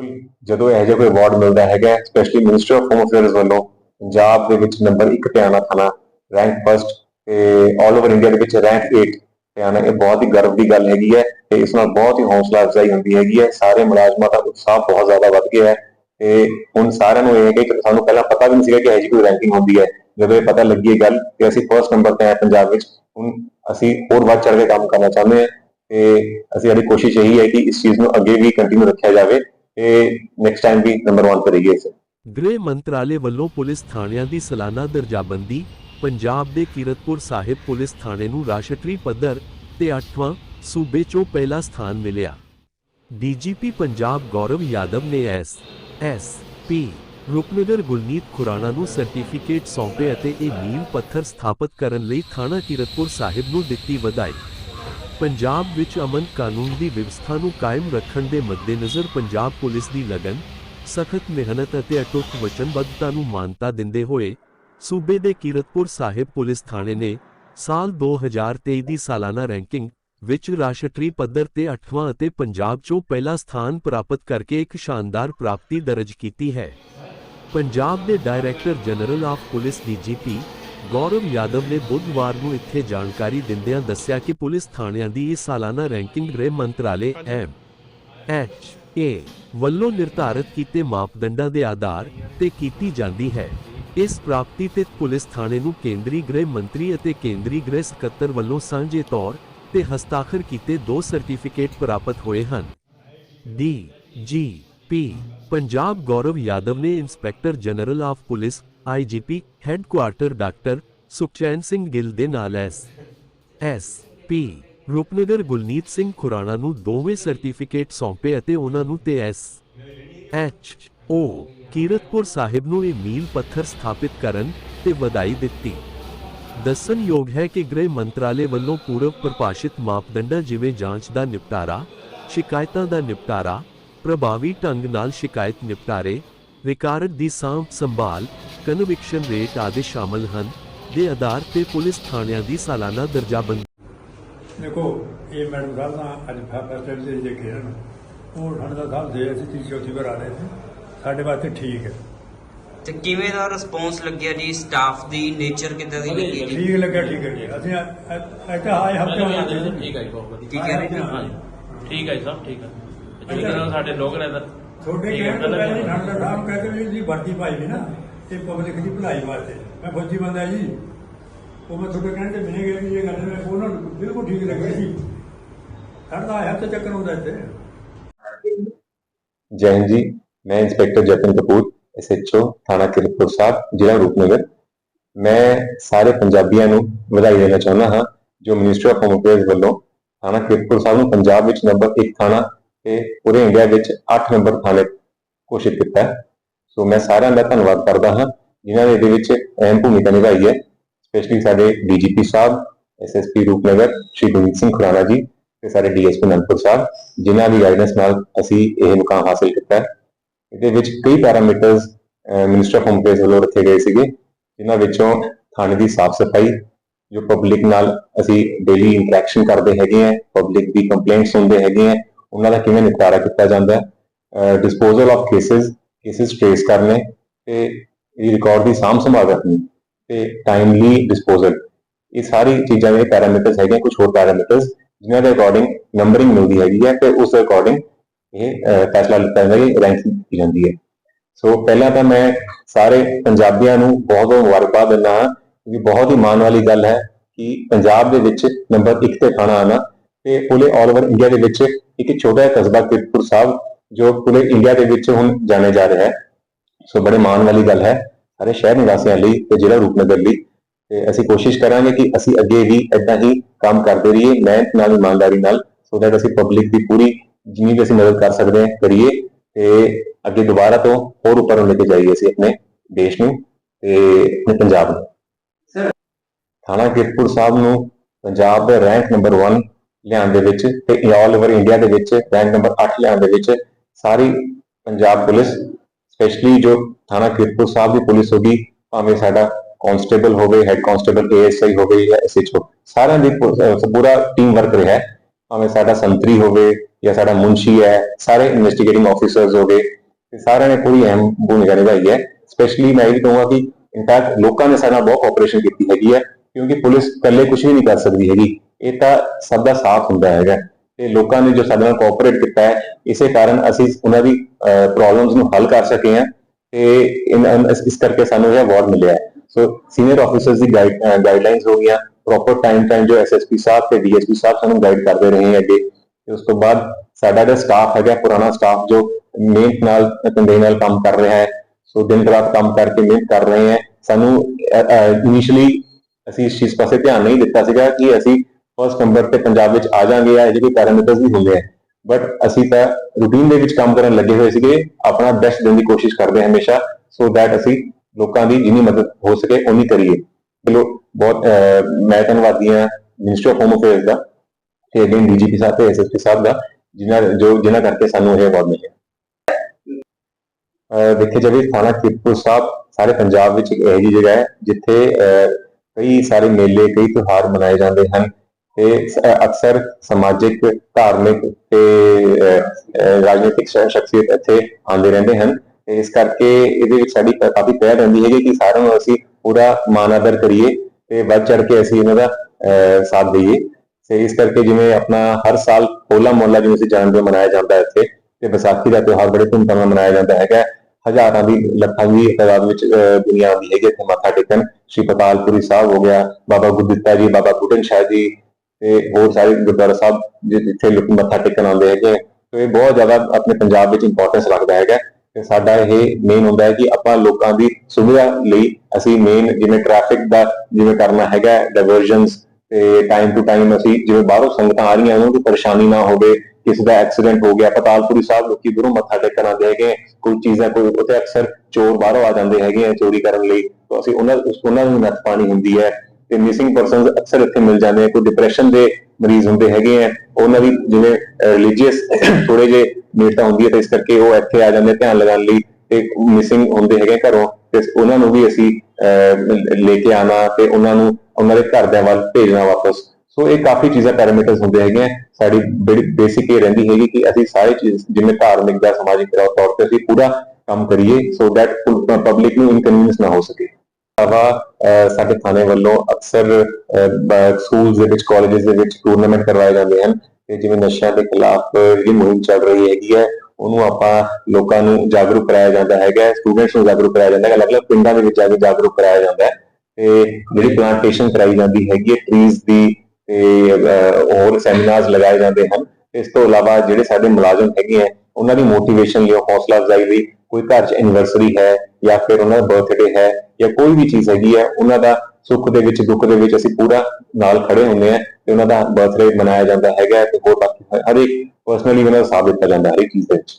ਬਿਲਕੁਲ ਜਦੋਂ ਇਹ ਜਿਹਾ ਕੋਈ ਅਵਾਰਡ ਮਿਲਦਾ ਹੈਗਾ specially minister of home affairs ਵੱਲੋਂ, ਪੰਜਾਬ ਦੇ ਵਿੱਚ ਨੰਬਰ 1 ਤੇ ਥਾਣਾ ਰੈਂਕ ਫਸਟ ਤੇ ਆਲ ਓਵਰ ਇੰਡੀਆ ਦੇ ਵਿੱਚ ਰੈਂਕ 8 ਤੇ ਇਹ ਬਹੁਤ ਹੀ ਗਰਵ ਦੀ ਗੱਲ ਹੈਗੀ ਹੈ, ਤੇ ਇਸ ਨਾਲ ਬਹੁਤ ਹੀ ਹੌਸਲਾ ਅਫਜ਼ਾਈ ਹੁੰਦੀ ਹੈਗੀ ਹੈ, ਸਾਰੇ ਮੁਲਾਜ਼ਮਾਂ ਦਾ ਉਤਸ਼ਾਹ ਬਹੁਤ ਜ਼ਿਆਦਾ ਵੱਧ ਗਿਆ ਹੈ, ਤੇ ਹੁਣ ਸਾਰਿਆਂ ਨੂੰ ਇਹ ਹੈ ਕਿ ਸਾਨੂੰ ਪਹਿਲਾਂ ਪਤਾ ਵੀ ਨਹੀਂ ਸੀਗਾ ਕਿ ਇਹ ਜਿਹੀ ਕੋਈ ਰੈਂਕਿੰਗ ਹੁੰਦੀ ਹੈ, ਜਦੋਂ ਇਹ ਪਤਾ ਲੱਗੀ ਇਹ ਗੱਲ ਕਿ ਅਸੀਂ ਫਰਸਟ ਨੰਬਰ ਤੇ ਆਏ ਪੰਜਾਬ ਵਿੱਚ, ਹੁਣ ਅਸੀਂ ਹੋਰ ਵੱਧ ਚੜ ਕੇ ਕੰਮ ਕਰਨਾ ਚਾਹੁੰਦੇ ਹਾਂ, ਤੇ ਅਸੀਂ ਸਾਡੀ ਕੋਸ਼ਿਸ਼ ਇਹੀ ਹੈ ਕਿ ਇਸ ਚੀਜ਼ ਨੂੰ ਅੱਗੇ ਵੀ ਕੰਟੀਨਿਊ ਰੱਖਿਆ ਜਾਵੇ ਤੇ ਨੈਕਸਟ ਟਾਈਮ ਵੀ ਨੰਬਰ 1 ਤੇ ਰਹੀਏ ਅਸੀਂ ਗ੍ਰਹਿ ਮੰਤਰਾਲੇ ਵੱਲੋਂ ਪੁਲਿਸ ਥਾਣਿਆਂ ਦੀ ਸਾਲਾਨਾ ਦਰਜਾਬੰਦੀ, ਪੰਜਾਬ ਦੇ ਕੀਰਤਪੁਰ ਸਾਹਿਬ ਪੁਲਿਸ ਥਾਣੇ ਨੂੰ ਰਾਸ਼ਟਰੀ ਪੱਧਰ ਤੇ 8ਵਾਂ ਸੂਬੇ 'ਚੋਂ ਪਹਿਲਾ ਸਥਾਨ ਮਿਲਿਆ। ਡੀਜੀਪੀ ਪੰਜਾਬ ਗੌਰਵ ਯਾਦਵ ਨੇ S S, P Rupnagar Gulneet Khurana ਨੂੰ ਸਰਟੀਫਿਕੇਟ ਸੌਂਪੇ ਅਤੇ ਇਹ ਮੀਲ ਪੱਥਰ ਸਥਾਪਿਤ ਕਰਨ ਲਈ ਥਾਣਾ ਕੀਰਤਪੁਰ ਸਾਹਿਬ ਨੂੰ ਦਿੱਤੀ ਵਧਾਈ। ਪੰਜਾਬ ਵਿੱਚ ਅਮਨ ਕਾਨੂੰਨ ਦੀ ਵਿਵਸਥਾ ਨੂੰ ਕਾਇਮ ਰੱਖਣ ਦੇ ਮੱਦੇਨਜ਼ਰ ਪੰਜਾਬ ਪੁਲਿਸ ਦੀ ਲਗਨ, ਸਖਤ ਮਿਹਨਤ ਅਤੇ ਅਟੁੱਟ ਵਚਨਬੱਧਤਾ ਨੂੰ ਮਾਨਤਾ ਦਿੰਦੇ ਹੋਏ, ਸੂਬੇ ਦੇ ਕੀਰਤਪੁਰ ਸਾਹਿਬ ਪੁਲਿਸ ਥਾਣੇ ਨੇ ਸਾਲ 2023 ਦੀ ਸਾਲਾਨਾ ਰੈਂਕਿੰਗ ਵਿੱਚ ਰਾਸ਼ਟਰੀ ਪੱਧਰ ਤੇ 8ਵਾਂ ਅਤੇ ਪੰਜਾਬ 'ਚੋਂ ਪਹਿਲਾ ਸਥਾਨ ਪ੍ਰਾਪਤ ਕਰਕੇ ਇੱਕ ਸ਼ਾਨਦਾਰ ਪ੍ਰਾਪਤੀ ਦਰਜ ਕੀਤੀ ਹੈ। ਪੰਜਾਬ ਦੇ director general of police DGP Gaurav Yadav ਨੇ ਬੁੱਧਵਾਰ ਨੂੰ ਇੱਥੇ ਜਾਣਕਾਰੀ ਦਿੰਦਿਆਂ ਦੱਸਿਆ ਕਿ ਪੁਲਿਸ ਥਾਣਿਆਂ ਦੀ ਇਹ ਸਾਲਾਨਾ ਰੈਂਕਿੰਗ ਗ੍ਰਹਿ ਮੰਤਰਾਲੇ ਐਮ ਐਚ ਏ ਵੱਲੋਂ ਨਿਰਧਾਰਤ ਕੀਤੇ ਮਾਪਦੰਡਾਂ ਦੇ ਆਧਾਰ ਤੇ ਕੀਤੀ ਜਾਂਦੀ ਹੈ। ਇਸ ਪ੍ਰਾਪਤੀ ਤੇ ਪੁਲਿਸ ਥਾਣੇ ਨੂੰ ਕੇਂਦਰੀ ਗ੍ਰਹਿ ਮੰਤਰੀ ਅਤੇ ਕੇਂਦਰੀ ਗ੍ਰਹਿ ਸਕੱਤਰ ਵੱਲੋਂ ਸਾਂਝੇ ਤੌਰ ਤੇ ਹਸਤਾਖਰ ਕੀਤੇ ਦੋ ਸਰਟੀਫਿਕੇਟ ਪ੍ਰਾਪਤ ਹੋਏ ਹਨ। ਡੀ ਜੀ ਪੀ ਪੰਜਾਬ ਗੌਰਵ ਯਾਦਵ ਨੇ inspector general of police IGP headquarters doctor Sukhchain Singh Gill ਦੇ ਨਾਲ S S P Rupnagar Gulneet Singh Khurana ਨੂੰ ਦੋਵੇਂ ਸਰਟੀਫਿਕੇਟ ਸੌਂਪੇ ਅਤੇ ਉਹਨਾਂ ਨੂੰ ਤੇ S H O Kiratpur Sahib ਨੂੰ ਇਹ ਮੀਲ ਪੱਥਰ ਸਥਾਪਿਤ ਕਰਨ ਤੇ ਵਧਾਈ ਦਿੱਤੀ। ਦੱਸਣਯੋਗ ਹੈ ਕਿ ਗ੍ਰਹਿ ਮੰਤਰਾਲੇ ਵੱਲੋਂ ਪੂਰਵ ਪ੍ਰਭਾਸ਼ਿਤ ਮਾਪਦੰਡਾਂ ਜਿਵੇਂ ਜਾਂਚ ਦਾ ਨਿਪਟਾਰਾ, ਸ਼ਿਕਾਇਤਾਂ ਦਾ ਨਿਪਟਾਰਾ, ਪ੍ਰਭਾਵੀ ਢੰਗ ਨਾਲ ਸ਼ਿਕਾਇਤ ਨਿਪਟਾਰੇ ਰਿਕਾਰਡ ਦੀ ਸਾਂਭ ਸੰਭਾਲ ਕਨਵਿਕਸ਼ਨ ਰੇਟ ਆਦਿ ਸ਼ਾਮਲ ਹਨ। ਦੇ ਆਧਾਰ ਤੇ ਪੁਲਿਸ ਥਾਣਿਆਂ ਦੀ ਸਾਲਾਨਾ ਦਰਜਾਬੰਦੀ ਦੇਖੋ ਇਹ ਮੈਡਮ ਸਾਹਿਬ ਦਾ ਅੱਜ ਫੈਸਟੀਵਲ ਦੇ ਜੇ ਕਿਰਨ ਉਹ ਠੰਡ ਦਾ ਸਾਹਿਬ ਦੇ ਅਸੀਂ ਤੀਜੀ ਚੌਥੀ ਵਾਰ ਆ ਰਹੇ ਸੀ। ਸਾਡੇ ਵਾਸਤੇ ਠੀਕ ਹੈ। ਤੇ ਕਿਵੇਂ ਦਾ ਰਿਸਪੌਂਸ ਲੱਗਿਆ ਜੀ? ਸਟਾਫ ਦੀ ਨੇਚਰ ਕਿੱਦਾਂ ਦੀ ਲੱਗੀ ਜੀ? ਠੀਕ ਲੱਗਿਆ ਠੀਕ ਹੈ ਜੀ। ਅਸੀਂ ਇੱਥੇ ਆਏ ਹਫ਼ਤੇ ਹੋ ਜਾਂਦੇ ਸੀ ਠੀਕ ਹੈ ਜੀ ਬਹੁਤ ਵਧੀਆ। ਕੀ ਕਹਿ ਰਹੇ ਜੀ। ਹਾਂਜੀ। ਠੀਕ ਹੈ ਜੀ ਸਭ ਠੀਕ ਹੈ। ਜੋ। ਕਿ ਸਾਡੇ ਲੋਕ ਨੇ ਤੁਹਾਡੇ ਹੈ, ਕਹਿਣ ਤੋਂ ਪਹਿਲਾਂ ਠੰਡ ਦਾ ਸਾਹਿਬ ਕਹਿੰਦੇ ਵੀ ਜੀ ਵਰਦੀ ਪਾਈ ਵੀ ਨਾ। ਇਹ ਪਬਲਿਕ ਦੀ ਭਲਾਈ ਵਾਸਤੇ। ਮੈਂ ਫੌਜੀ ਬੰਦਾ ਜੀ। ਉਹ ਮੈਂ ਤੁਹਾਡੇ ਕਹਿਣ ਤੇ ਮਿਲੇ ਗਿਆ ਕਿ ਇਹ ਗੱਲ ਮੈਂ ਉਹਨਾਂ ਨੂੰ ਬਿਲਕੁਲ ਠੀਕ ਲੱਗਿਆ ਜੀ। ਠੰਡ ਆਇਆ ਤੇ ਚੱਕਰ ਹੁੰਦਾ ਇੱਥੇ। ਜੈ ਹਿੰਦ ਜੀ, ਮੈਂ ਇੰਸਪੈਕਟਰ ਜਤਨ ਕਪੂਰ ਐਸਐਚਓ ਥਾਣਾ ਕਿਰਤਪੁਰ ਸਾਹਿਬ, ਜ਼ਿਲ੍ਹਾ ਰੂਪਨਗਰ। ਮੈਂ ਸਾਰੇ ਪੰਜਾਬੀਆਂ ਨੂੰ ਵਧਾਈ ਦੇਣਾ ਚਾਹੁੰਦਾ ਹਾਂ, ਜੋ ਮਿਨਿਸਟਰੀ ਆਫ ਹੋਮ ਅਫੇਅਰਸ ਵੱਲੋਂ ਥਾਣਾ ਕਿਰਤਪੁਰ ਸਾਹਿਬ ਨੂੰ ਪੰਜਾਬ ਵਿੱਚ ਨੰਬਰ 1 ਥਾਣਾ ਤੇ ਪੂਰੇ ਇੰਡੀਆ ਵਿੱਚ 8 ਨੰਬਰ ਥਾਣੇ ਘੋਸ਼ਿਤ ਕੀਤਾ ਹੈ। ਸੋ ਮੈਂ ਸਾਰਿਆਂ ਦਾ ਧੰਨਵਾਦ ਕਰਦਾ ਹਾਂ, ਜਿਨ੍ਹਾਂ ਨੇ ਇਹਦੇ ਵਿੱਚ ਅਹਿਮ ਭੂਮਿਕਾ ਨਿਭਾਈ ਹੈ ਸਪੈਸ਼ਲੀ ਸਾਡੇ ਡੀਜੀਪੀ ਸਾਹਿਬ ਐਸਐਸਪੀ ਰੂਪਨਗਰ, ਸ਼੍ਰੀ ਗੁਰਮੀਤ ਸਿੰਘ ਖੁਰਾਣਾ ਜੀ ਤੇ ਸਾਡੇ ਡੀਐਸਪੀ ਅਨੰਦਪੁਰ ਸਾਹਿਬ, ਜਿਨ੍ਹਾਂ ਦੀ ਗਾਈਡੈਂਸ ਨਾਲ ਅਸੀਂ ਇਹ ਮੁਕਾਮ ਹਾਸਲ ਕੀਤਾ ਹੈ। ਇਹਦੇ ਵਿੱਚ ਕਈ parameters minister of home affairs ਵੱਲੋਂ ਰੱਖੇ ਗਏ ਸੀਗੇ, ਜਿਨ੍ਹਾਂ ਵਿੱਚੋਂ ਥਾਣੇ ਦੀ ਸਾਫ਼ ਸਫ਼ਾਈ, ਜੋ ਪਬਲਿਕ ਨਾਲ ਅਸੀਂ ਡੇਲੀ ਇੰਟਰੈਕਸ਼ਨ ਕਰਦੇ ਹੈਗੇ ਆ ਪਬਲਿਕ ਦੀ ਕੰਪਲੇਂਟਸ ਹੁੰਦੇ ਹੈਗੇ ਆ ਉਹਨਾਂ ਦਾ ਕਿਵੇਂ ਨਿਪਟਾਰਾ ਕੀਤਾ ਜਾਂਦਾ ਹੈ। Disposal of cases cases trace ਕਰਨੇ ਤੇ ਇਹ ਰਿਕਾਰਡ ਦੀ ਸਾਂਭ ਸੰਭਾਲ ਰੱਖਣੀ ਤੇ ਟਾਈਮਲੀ ਡਿਸਪੋਜ਼ਲ ਇਹ ਸਾਰੀ ਚੀਜ਼ਾਂ ਦੇ ਪੈਰਾਮੀਟਰਸ ਹੈਗੇ ਕੁਝ ਹੋਰ ਪੈਰਾਮੀਟਰਸ ਜਿਨ੍ਹਾਂ ਦੇ ਅਕੋਰਡਿੰਗ ਨੰਬਰਿੰਗ ਮਿਲਦੀ ਹੈਗੀ ਹੈ ਤੇ ਉਸ ਅਕੋਰਡਿੰਗ ਇਹ ਫੈਸਲਾ ਲਿੱਤਾ ਜਾਂਦਾ ਹੈ ਕਿ ਰੈਂਕਿੰਗ ਕੀਤੀ ਜਾਂਦੀ ਹੈ। ਸੋ ਪਹਿਲਾਂ ਤਾਂ ਮੈਂ ਸਾਰੇ ਪੰਜਾਬੀਆਂ ਨੂੰ ਬਹੁਤ ਬਹੁਤ ਮੁਬਾਰਕਬਾਦ ਦਿੰਦਾ ਹਾਂ ਕਿਉਂਕਿ ਬਹੁਤ ਹੀ ਮਾਣ ਵਾਲੀ ਗੱਲ ਹੈ ਕਿ ਪੰਜਾਬ ਦੇ ਵਿੱਚ ਨੰਬਰ 1 ਤੇ ਥਾਣਾ ਆਣਾ ਤੇ ਪੂਰੇ ਆਲ ਓਵਰ ਇੰਡੀਆ ਦੇ ਵਿੱਚ ਇੱਕ ਛੋਟਾ ਕਸਬਾ ਕਿਰਤਪੁਰ ਸਾਹਿਬ ਜੋ ਪੂਰੇ ਇੰਡੀਆ ਦੇ ਵਿੱਚ ਹੁਣ ਜਾਣਿਆ ਜਾ ਰਿਹਾ ਹੈ। ਸੋ ਬੜੇ ਮਾਣ ਵਾਲੀ ਗੱਲ ਹੈ। ਸਾਰੇ ਸ਼ਹਿਰ ਨਿਵਾਸੀਆਂ ਲਈ ਤੇ ਜ਼ਿਲ੍ਹਾ ਰੂਪਨਗਰ ਲਈ। ਤੇ ਅਸੀਂ ਕੋਸ਼ਿਸ਼ ਕਰਾਂਗੇ ਕਿ ਅਸੀਂ ਅੱਗੇ ਵੀ ਇਦਾਂ ਹੀ ਕੰਮ ਕਰਦੇ ਰਹੀਏ ਮਿਹਨਤ ਨਾਲ ਇਮਾਨਦਾਰੀ ਨਾਲ ਸੋ ਦੈਟ ਅਸੀਂ ਪਬਲਿਕ ਦੀ ਪੂਰੀ ਜਿੰਨੀ ਵੀ ਅਸੀਂ ਮਦਦ ਕਰ ਸਕਦੇ ਹਾਂ ਕਰੀਏ ਤੇ ਅੱਗੇ ਦੁਬਾਰਾ ਤੋਂ ਹੋਰ ਉੱਪਰ ਲੈ ਕੇ ਜਾਈਏ ਅਸੀਂ ਆਪਣੇ ਦੇਸ਼ ਨੂੰ ਤੇ ਆਪਣੇ ਪੰਜਾਬ ਨੂੰ। Sir, ਥਾਣਾ ਕਿਰਤਪੁਰ ਸਾਹਿਬ ਨੂੰ ਪੰਜਾਬ ਦੇ ਰੈਂਕ ਨੰਬਰ 1 ਲਿਆਉਣ ਦੇ ਵਿੱਚ ਤੇ ਆਲ ਓਵਰ ਇੰਡੀਆ ਦੇ ਵਿੱਚ ਰੈਂਕ ਨੰਬਰ 8 ਲਿਆਉਣ ਦੇ ਵਿੱਚ ਸਾਰੀ ਪੰਜਾਬ ਪੁਲਿਸ ਸਪੈਸ਼ਲੀ ਜੋ ਥਾਣਾ ਕਿਰਤਪੁਰ ਸਾਹਿਬ ਦੀ ਪੁਲਿਸ ਹੋਗੀ ਭਾਵੇਂ ਸਾਡਾ ਕਾਂਸਟੇਬਲ ਹੋਵੇ ਹੈੱਡ ਕਾਂਸਟੇਬਲ ਏਐਸਆਈ ਹੋਵੇ ਜਾਂ ਐਸਐਚਓ ਸਾਰਿਆਂ ਦੀ ਪੁ- ਅਹ ਪੂਰਾ ਟੀਮ ਵਰਕ ਰਿਹਾ ਹੈ ਭਾਵੇਂ ਸਾਡਾ ਸੰਤਰੀ ਹੋਵੇ ਜਾਂ ਸਾਡਾ ਮੁੰਸ਼ੀ ਹੈ ਸਾਰੇ ਇਨਵੈਸਟੀਗੇਟਿੰਗ ਆਫੀਸਰਸ ਹੋਗੇ ਤੇ ਸਾਰਿਆਂ ਨੇ ਪੂਰੀ ਅਹਿਮ ਭੂਮਿਕਾ ਨਿਭਾਈ ਹੈ ਸਪੈਸ਼ਲੀ ਮੈਂ ਇਹ ਵੀ ਕਹੂੰਗਾ ਕਿ ਇਨਫੈਕਟ ਲੋਕਾਂ ਨੇ ਸਾਡਾ ਬਹੁਤ ਕੋਆਪਰੇਸ਼ਨ ਕੀਤੀ ਹੈਗੀ ਹੈ ਕਿਉਂਕਿ ਪੁਲਿਸ ਇਕੱਲੇ ਕੁਝ ਵੀ ਨਹੀਂ ਕਰ ਸਕਦੀ ਹੈਗੀ ਇਹ ਤਾਂ ਸਭ ਦਾ ਸਾਥ ਹੁੰਦਾ ਹੈਗਾ ਤੇ ਲੋਕਾਂ ਨੇ ਜੋ ਸਾਡੇ ਨਾਲ ਕੋਆਪਰੇਟ ਕੀਤਾ ਹੈ, ਇਸੇ ਕਾਰਨ ਅਸੀਂ ਉਹਨਾਂ ਦੀ ਪ੍ਰੋਬਲਮਸ ਨੂੰ ਹੱਲ ਕਰ ਸਕੇ ਹਾਂ ਤੇ ਇਸ ਕਰਕੇ ਸਾਨੂੰ ਇਹ ਅਵਾਰਡ ਮਿਲਿਆ ਹੈ। ਸੋ ਸੀਨੀਅਰ ਆਫੀਸਰਸ ਦੀ ਗਾਈਡਲਾਈਨਸ ਹੋ ਗਈਆਂ ਪ੍ਰੋਪਰ ਟਾਈਮ ਟਾਈਮ ਜੋ ਐਸਐਸਪੀ ਸਾਹਿਬ ਤੇ ਡੀਐਸਪੀ ਸਾਹਿਬ ਸਾਨੂੰ ਗਾਈਡ ਕਰਦੇ ਰਹੇ ਅੱਗੇ, ਤੇ ਉਸ ਤੋਂ ਬਾਅਦ ਸਾਡਾ ਜਿਹੜਾ ਸਟਾਫ ਹੈਗਾ, ਪੁਰਾਣਾ ਸਟਾਫ ਜੋ ਮਿਹਨਤ ਨਾਲ ਤੰਦੇ ਨਾਲ ਕੰਮ ਕਰ ਰਿਹਾ ਹੈ, ਸੋ ਦਿਨ ਰਾਤ ਕੰਮ ਕਰਕੇ ਮਿਹਨਤ ਕਰ ਰਹੇ ਹੈ, ਸਾਨੂੰ ਇਨੀਸ਼ੀਅਲੀ ਅਸੀਂ ਇਸ ਚੀਜ਼ ਪਾਸੇ ਧਿਆਨ ਨਹੀਂ ਦਿੱਤਾ ਸੀਗਾ ਕਿ ਅਸੀਂ ਫਰਸਟ ਨੰਬਰ ਤੇ ਪੰਜਾਬ ਵਿੱਚ ਆ ਜਾਾਂਗੇ ਆ ਇਹਦੇ ਕੋਈ ਪੈਰਾਮੀਟਰਸ ਵੀ ਹੁੰਦੇ ਆ। ਬਟ ਅਸੀਂ ਤਾਂ ਰੂਟੀਨ ਦੇ ਵਿੱਚ ਕੰਮ ਕਰਨ ਲੱਗੇ ਹੋਏ ਸੀਗੇ ਆਪਣਾ ਬੈਸਟ ਦੇਣ ਦੀ ਕੋਸ਼ਿਸ਼ ਕਰਦੇ ਹਾਂ ਹਮੇਸ਼ਾ ਸੋ ਦੈਟ ਅਸੀਂ ਲੋਕਾਂ ਦੀ ਜਿੰਨੀ ਮਦਦ ਹੋ ਸਕੇ ਉਨੀ ਕਰੀਏ। ਚਲੋ ਬਹੁਤ ਮੈਂ ਧੰਨਵਾਦੀ ਹਾਂ ਮਿਨਿਸਟਰ ਆਫ ਹੋਮ ਅਫੇਅਰਸ ਦਾ ਤੇ ਅਗੇਨ ਡੀਜੀਪੀ ਸਾਹਿਬ ਤੇ ਐਸਐਸਪੀ ਸਾਹਿਬ ਦਾ ਜਿਨ੍ਹਾਂ ਜੋ ਜਿਨ੍ਹਾਂ ਕਰਕੇ ਸਾਨੂੰ ਇਹ ਅਵਾਰਡ ਮਿਲਿਆ। ਅਹ ਦੇਖਿਆ ਜਾਵੇ ਥਾਣਾ ਕੀਰਤਪੁਰ ਸਾਹਿਬ ਸਾਰੇ ਪੰਜਾਬ ਵਿੱਚ ਇੱਕ ਇਹੋ ਜਿਹੀ ਜਗ੍ਹਾ ਹੈ ਜਿੱਥੇ ਅਹ, ਕਈ ਸਾਰੇ ਮੇਲੇ ਕਈ ਤਿਉਹਾਰ ਮਨਾਏ ਜਾਂਦੇ ਹਨ। ਤੇ ਅਕਸਰ ਸਮਾਜਿਕ ਧਾਰਮਿਕ ਤੇ ਰਾਜਨੀਤਿਕ ਸ਼ਖਸੀਅਤ ਇੱਥੇ ਆਉਂਦੇ ਰਹਿੰਦੇ ਹਨ। ਇਸ ਕਰਕੇ ਇਹਦੇ ਵਿੱਚ ਸਾਡੀ ਕਾਫੀ ਪਹਿਲ ਰਹਿੰਦੀ ਹੈਗੀ ਕਿ ਸਾਰਿਆਂ ਨੂੰ ਅਸੀਂ ਪੂਰਾ ਮਾਨ ਆਦਰ ਕਰੀਏ ਤੇ ਵੱਧ ਚੜ ਕੇ ਅਸੀਂ ਇਹਨਾਂ ਦਾ ਸਾਥ ਦਈਏ। ਤੇ ਇਸ ਕਰਕੇ ਜਿਵੇਂ ਆਪਣਾ ਹਰ ਸਾਲ ਹੋਲਾ ਮੋਹਲਾ ਜਿਵੇਂ ਅਸੀਂ ਜਾਣਦੇ ਹਾਂ ਮਨਾਇਆ ਜਾਂਦਾ ਹੈ ਇੱਥੇ ਤੇ ਵਿਸਾਖੀ ਦਾ ਤਿਉਹਾਰ ਬੜੇ ਧੂਮਧਾਮ ਨਾਲ ਮਨਾਇਆ ਜਾਂਦਾ ਹੈਗਾ ਹਜ਼ਾਰਾਂ ਦੀ ਲੱਖਾਂ ਦੀ ਤਾਦਾਦ ਵਿੱਚ ਅਹ, ਦੁਨੀਆ ਆਉਂਦੀ ਹੈਗੀ ਇੱਥੇ ਮੱਥਾ ਟੇਕਣ। ਸ਼੍ਰੀ ਪਤਾਲਪੁਰੀ ਸਾਹਿਬ ਹੋ ਗਿਆ ਬਾਬਾ ਗੁਰਦਿੱਤਾ ਜੀ ਬਾਬਾ ਬੁੱਢਨ ਸ਼ਾਹ ਜੀ ਤੇ ਹੋਰ ਸਾਰੇ ਗੁਰਦੁਆਰਾ ਸਾਹਿਬ ਜਿੱਥੇ ਲੋਕ ਮੱਥਾ ਟੇਕਣ ਆਉਂਦੇ ਹੈਗੇ ਤੇ ਇਹ ਬਹੁਤ ਜ਼ਿਆਦਾ ਆਪਣੇ ਪੰਜਾਬ ਵਿੱਚ ਇੰਪੋਰਟੈਂਸ ਰੱਖਦਾ ਹੈਗਾ। ਤੇ ਸਾਡਾ ਇਹ ਮੇਨ ਹੁੰਦਾ ਹੈ ਕਿ ਆਪਾਂ ਲੋਕਾਂ ਦੀ ਸੁਵਿਧਾ ਲਈ ਅਸੀਂ ਮੇਨ ਜਿਵੇਂ ਟ੍ਰੈਫਿਕ ਦਾ ਜਿਵੇਂ ਕਰਨਾ ਹੈਗਾ ਡਾਇਵਰਜਨਸ ਤੇ ਟਾਈਮ ਟੂ ਟਾਈਮ ਅਸੀਂ ਜਿਵੇਂ ਬਾਹਰੋਂ ਸੰਗਤਾਂ ਆ ਰਹੀਆਂ ਉਹਨਾਂ ਨੂੰ ਕੋਈ ਪਰੇਸ਼ਾਨੀ ਨਾ ਹੋਵੇ, ਕਿਸੇ ਦਾ ਐਕਸੀਡੈਂਟ ਹੋ ਗਿਆ, ਪਤਾਲਪੁਰੀ ਸਾਹਿਬ ਲੋਕੀ ਦੂਰੋਂ ਮੱਥਾ ਟੇਕਣ ਆਉਂਦੇ ਹੈਗੇ ਕੋਈ ਚੀਜ਼ਾਂ, ਕੋਈ ਉੱਥੇ ਅਕਸਰ ਚੋਰ ਬਾਹਰੋਂ ਆ ਜਾਂਦੇ ਹੈਗੇ ਆ ਚੋਰੀ ਕਰਨ ਲਈ, ਤਾਂ ਅਸੀਂ ਉਹਨਾਂ ਉਹਨਾਂ ਨੂੰ ਨੱਥ ਪਾਣੀ ਹੁੰਦੀ ਹੈ। ਤੇ ਮਿਸਿੰਗ ਪਰਸਨਸ ਅਕਸਰ ਇੱਥੇ ਮਿਲ ਜਾਂਦੇ ਆ। ਕੋਈ ਡਿਪਰੈਸ਼ਨ ਦੇ ਮਰੀਜ਼ ਹੁੰਦੇ ਹੈਗੇ ਆ। ਉਹਨਾਂ ਦੀ ਜਿਵੇਂ ਰਿਲੀਜੀਅਸ ਥੋੜੇ ਜੇ ਨੇੜਤਾ ਹੁੰਦੀ ਹੈ ਤੇ ਇਸ ਕਰਕੇ ਉਹ ਇੱਥੇ ਆ ਜਾਂਦੇ ਧਿਆਨ ਲਗਾਉਣ ਲਈ। ਤੇ ਮਿਸਿੰਗ ਹੁੰਦੇ ਹੈਗੇ ਘਰੋਂ। ਤੇ ਉਹਨਾਂ ਨੂੰ ਵੀ ਅਸੀਂ ਲੈ ਕੇ ਆਣਾ ਤੇ ਉਹਨਾਂ ਨੂੰ ਉਹਨਾਂ ਦੇ ਘਰਦਿਆਂ ਵੱਲ ਭੇਜਣਾ ਵਾਪਸ। ਸੋ ਇਹ ਕਾਫੀ ਚੀਜ਼ਾਂ ਪੈਰਾਮੀਟਰਸ ਹੁੰਦੇ ਹੈਗੇ ਸਾਡੀ ਬੜੀ ਬੇਸਿਕ ਇਹ ਰਹਿੰਦੀ ਹੈਗੀ ਕਿ ਅਸੀਂ ਸਾਰੇ ਚੀਜ਼ ਜਿਵੇਂ ਧਾਰਮਿਕ ਦਾ ਸਮਾਜਿਕ ਤੌਰ ਤੇ ਅਸੀਂ ਪੂਰਾ ਕੰਮ ਕਰੀਏ ਸੋ ਦੈਟ ਪਬਲਿਕ ਨੂੰ ਇਨਕਨਵੀਨੀਅੰਸ ਨਾ ਹੋ ਸਕੇ। ਇਲਾਵਾ ਸਾਡੇ ਥਾਣੇ ਵੱਲੋਂ ਅਕਸਰ ਸਕੂਲਸ ਦੇ ਵਿੱਚ ਕਾਲਜਸ ਦੇ ਵਿੱਚ ਟੂਰਨਾਮੈਂਟ ਕਰਵਾਏ ਜਾਂਦੇ ਹਨ। ਤੇ ਜਿਵੇਂ ਨਸ਼ਿਆਂ ਦੇ ਖਿਲਾਫ ਜਿਹੜੀ ਮੁਹਿੰਮ ਚੱਲ ਰਹੀ ਹੈਗੀ ਹੈ, ਉਹਨੂੰ ਆਪਾਂ ਲੋਕਾਂ ਨੂੰ ਜਾਗਰੂਕ ਕਰਾਇਆ ਜਾਂਦਾ ਹੈਗਾ ਸਟੂਡੈਂਟਸ ਨੂੰ ਜਾਗਰੂਕ ਕਰਾਇਆ ਜਾਂਦਾ ਹੈ ਅਲੱਗ-ਅਲੱਗ ਪਿੰਡਾਂ ਦੇ ਵਿੱਚ ਜਾ ਕੇ ਜਾਗਰੂਕ ਕਰਾਇਆ ਜਾਂਦਾ ਹੈ। ਤੇ ਜਿਹੜੀ ਪਲਾਂਟੇਸ਼ਨ ਕਰਾਈ ਜਾਂਦੀ ਹੈਗੀ ਹੈ ਟਰੀਜ਼ ਦੀ, ਤੇ ਹੋਰ ਸੈਮੀਨਾਰਸ ਲਗਾਏ ਜਾਂਦੇ ਹਨ। ਇਸ ਤੋਂ ਇਲਾਵਾ ਜਿਹੜੇ ਸਾਡੇ ਮੁਲਾਜ਼ਮ ਹੈਗੇ ਆ ਉਹਨਾਂ ਦੀ ਮੋਟੀਵੇਸ਼ਨ ਲਈ ਹੌਸਲਾ ਅਫਜ਼ਾਈ ਲਈ ਕੋਈ ਘਰ 'ਚ ਐਨੀਵਰਸਰੀ ਹੈ ਜਾਂ ਫਿਰ ਉਹਨਾਂ ਦਾ ਬਰਥਡੇ ਹੈ ਜਾਂ ਕੋਈ ਵੀ ਚੀਜ਼ ਹੈਗੀ ਹੈ ਉਹਨਾਂ ਦਾ ਸੁੱਖ ਦੇ ਵਿੱਚ, ਦੁੱਖ ਦੇ ਵਿੱਚ ਅਸੀਂ ਪੂਰਾ ਨਾਲ ਖੜੇ ਹੁੰਦੇ ਆ ਤੇ ਉਹਨਾਂ ਦਾ ਬਰਥਡੇ ਮਨਾਇਆ ਜਾਂਦਾ ਹੈਗਾ ਤੇ ਹੋਰ ਬਾਕੀ ਹਰ ਇੱਕ ਪਰਸਨਲੀ ਉਹਨਾਂ ਦਾ ਸਾਥ ਦਿੱਤਾ ਜਾਂਦਾ ਹਰ ਇੱਕ ਚੀਜ਼ ਦੇ ਵਿੱਚ।